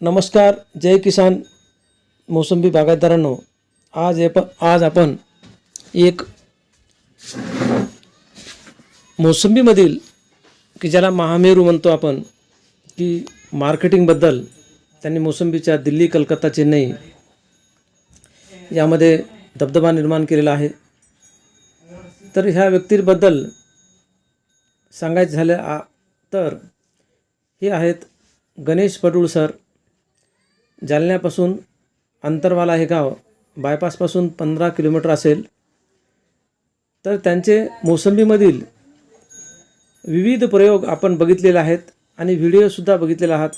नमस्कार जय किसान मोसंबी बागायतदारांनो. आज एप आज आपण एक मोसंबीमधील की ज्याला महामेरू म्हणतो आपण की मार्केटिंगबद्दल त्यांनी मोसंबीच्या दिल्ली कलकत्ता चेन्नई यामध्ये दबदबा निर्माण केलेला आहे. तर ह्या व्यक्तीबद्दल सांगायचं झालं आ तर हे आहेत गणेश पडूळ सर. जालन्यापासून अंतरवाला हे गाव बायपासपासून पंधरा किलोमीटर असेल तर त्यांचे मोसंबीमधील विविध प्रयोग आपण बघितलेले आहेत आणि व्हिडिओसुद्धा बघितलेला आहात.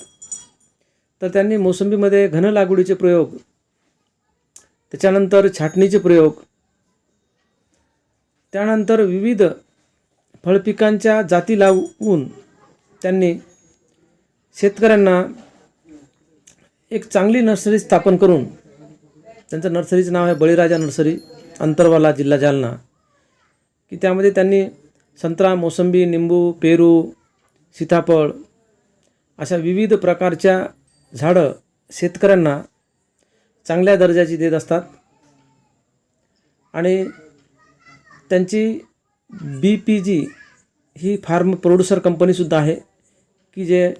तर त्यांनी मोसंबीमध्ये घन लागवडीचे प्रयोग त्याच्यानंतर छाटणीचे प्रयोग त्यानंतर विविध फळपिकांच्या जाती लावून त्यांनी शेतकऱ्यांना एक चांगली नर्सरी स्थापन करून त्यांचं नर्सरीचं नाव आहे बळीराजा नर्सरी अंतरवाला जिल्हा जालना. की त्यामध्ये त्यांनी संत्रा मोसंबी निंबू पेरू सीताफळ अशा विविध प्रकारच्या झाडं शेतकऱ्यांना चांगल्या दर्जाची देत असतात. आणि त्यांची बी पी जी ही फार्म प्रोड्युसर कंपनीसुद्धा आहे की जे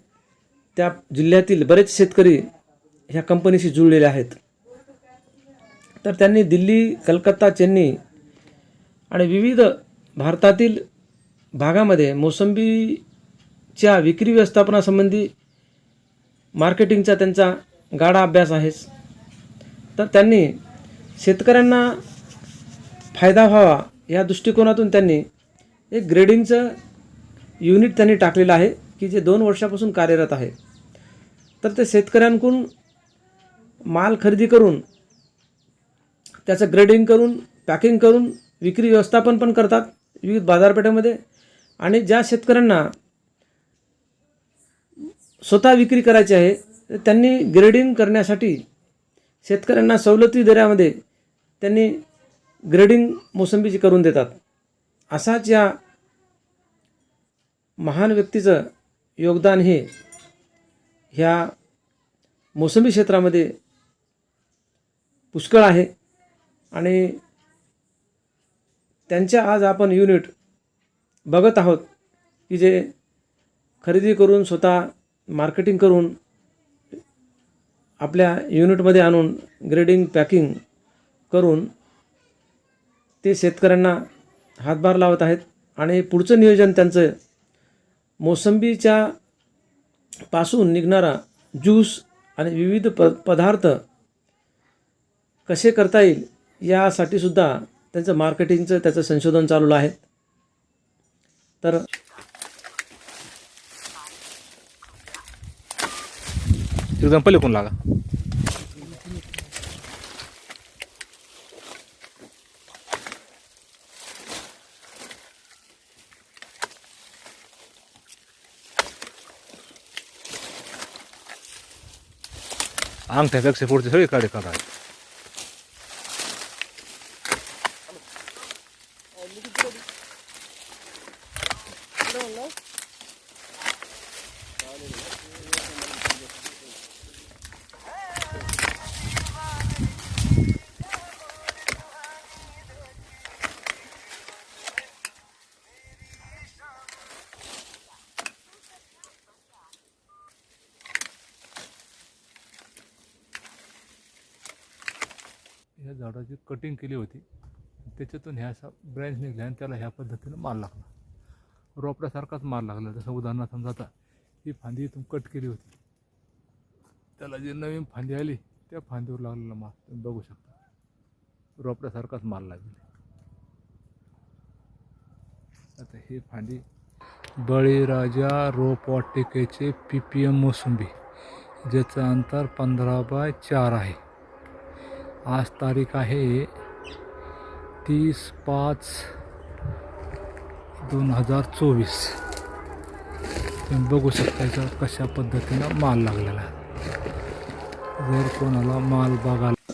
त्या जिल्ह्यातील बरेच शेतकरी ह्या कंपनीशी जुळलेले आहेत. तर त्यांनी दिल्ली कलकत्ता चेन्नई आणि विविध भारतातील भागामध्ये मोसंबीच्या विक्री व्यवस्थापनासंबंधी मार्केटिंगचा त्यांचा गाढा अभ्यास आहेच तर त्यांनी शेतकऱ्यांना फायदा व्हावा या दृष्टिकोनातून त्यांनी एक ग्रेडिंगचं युनिट त्यांनी टाकलेलं आहे की जे दोन वर्षापासून कार्यरत आहे. तर ते शेतकऱ्यांकडून माल खरेदी करून त्याचं ग्रेडिंग करून पॅकिंग करून विक्री व्यवस्थापन पण करतात विविध बाजारपेठेमध्ये. आणि ज्या शेतकऱ्यांना स्वतः विक्री करायची आहे त्यांनी ग्रेडिंग करण्यासाठी शेतकऱ्यांना सवलती दरामध्ये त्यांनी ग्रेडिंग मोसंबीची करून देतात. असाच या महान व्यक्तीचं योगदान हे ह्या मोसंबी क्षेत्रामध्ये पुष्कळ आहे. आणि त्यांच्या आज आपण युनिट बघत आहोत की जे खरेदी करून स्वतः मार्केटिंग करून आपल्या युनिटमध्ये आणून ग्रेडिंग पॅकिंग करून ते शेतकऱ्यांना हातभार लावत आहेत. आणि पुढचं नियोजन त्यांचं मोसंबीच्या पासून निघणारा ज्यूस आणि विविध प पदार्थ कसे करता येईल यासाठी सुद्धा त्यांचं मार्केटिंगचं त्याचं संशोधन चालू आहे. तर एकदम पहिले कोण लागा? अंगठ्यापेक्षा पुढचे सगळे काढे काढा या झाडाची कटिंग केली होती. त्याच्यातून ह्या असा ब्रँच निघल्या आणि त्याला ह्या पद्धतीनं माल लागला. रोपड्यासारखाच माल लागला. जसं उदाहरणार्थ समजा आता ही फांदी इथून कट केली होती. त्याला जी नवीन फांदी आली त्या फांदीवर लागलेला माल तुम्ही बघू शकता. रोपड्यासारखाच माल लागला. आता ही फांदी बळीराजा रोपवाटिकेचे पी पी एम मोसंबी ज्याचं अंतर पंधरा बाय चार आहे. आज तारीख आहे तीस पाच दोन हजार चोवीस. तुम्ही बघू शकता याचा कशा पद्धतीनं माल लागलेला आहे. जर कोणाला माल बघायला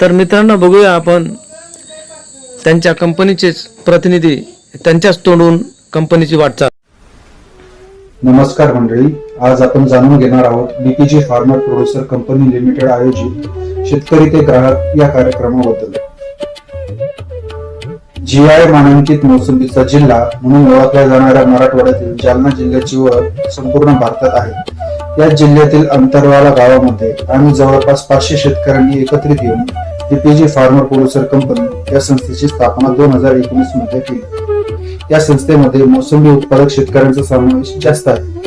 तर मित्रांनो बघूया आपण त्यांच्या कंपनीचेच प्रतिनिधी त्यांच्याच तोंडून कंपनीची वाटचाल नमस्कार मंडळी आज आपण जाणून घेणार आहोत BPG farmer producer company limited आयोजित शेतकरी ते ग्राहक या कार्यक्रमाबद्दल. जी आय मानांकित मोसंबीचा जिल्हा म्हणून ओळखल्या जाणाऱ्या मराठवाड्यातील जालना जिल्ह्याची ओळख संपूर्ण भारतात आहे. या जिल्ह्यातील अंतरवाला गावामध्ये आम्ही जवळपास पाचशे शेतकऱ्यांनी एकत्रित येऊन बीपीजी फार्मर प्रोड्युसर कंपनी या संस्थेची स्थापना दोन हजार एकोणीसमध्ये केली. या संस्थेमध्ये मोसंबी उत्पादक शेतकऱ्यांचा समावेश जास्त आहे.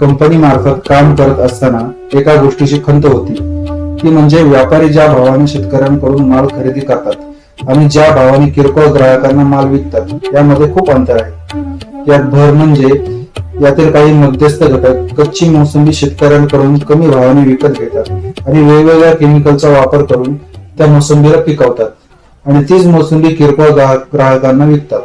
कंपनी मार्फत काम करत असताना एका गोष्टीची खंत होती. ती म्हणजे व्यापारी ज्या भावाने शेतकऱ्यांकडून माल खरेदी करतात आणि ज्या भावाने किरकोळ ग्राहकांना माल विकतात यामध्ये खूप अंतर आहे. यात भर म्हणजे यातील काही मध्यस्थ घटक कच्ची मोसंबी शेतकऱ्यांकडून कमी भावाने विकत घेतात आणि वेगवेगळ्या केमिकलचा वापर करून त्या मोसंबीला पिकवतात आणि तीच मोसंबी किरकोळ ग्राहकांना विकतात.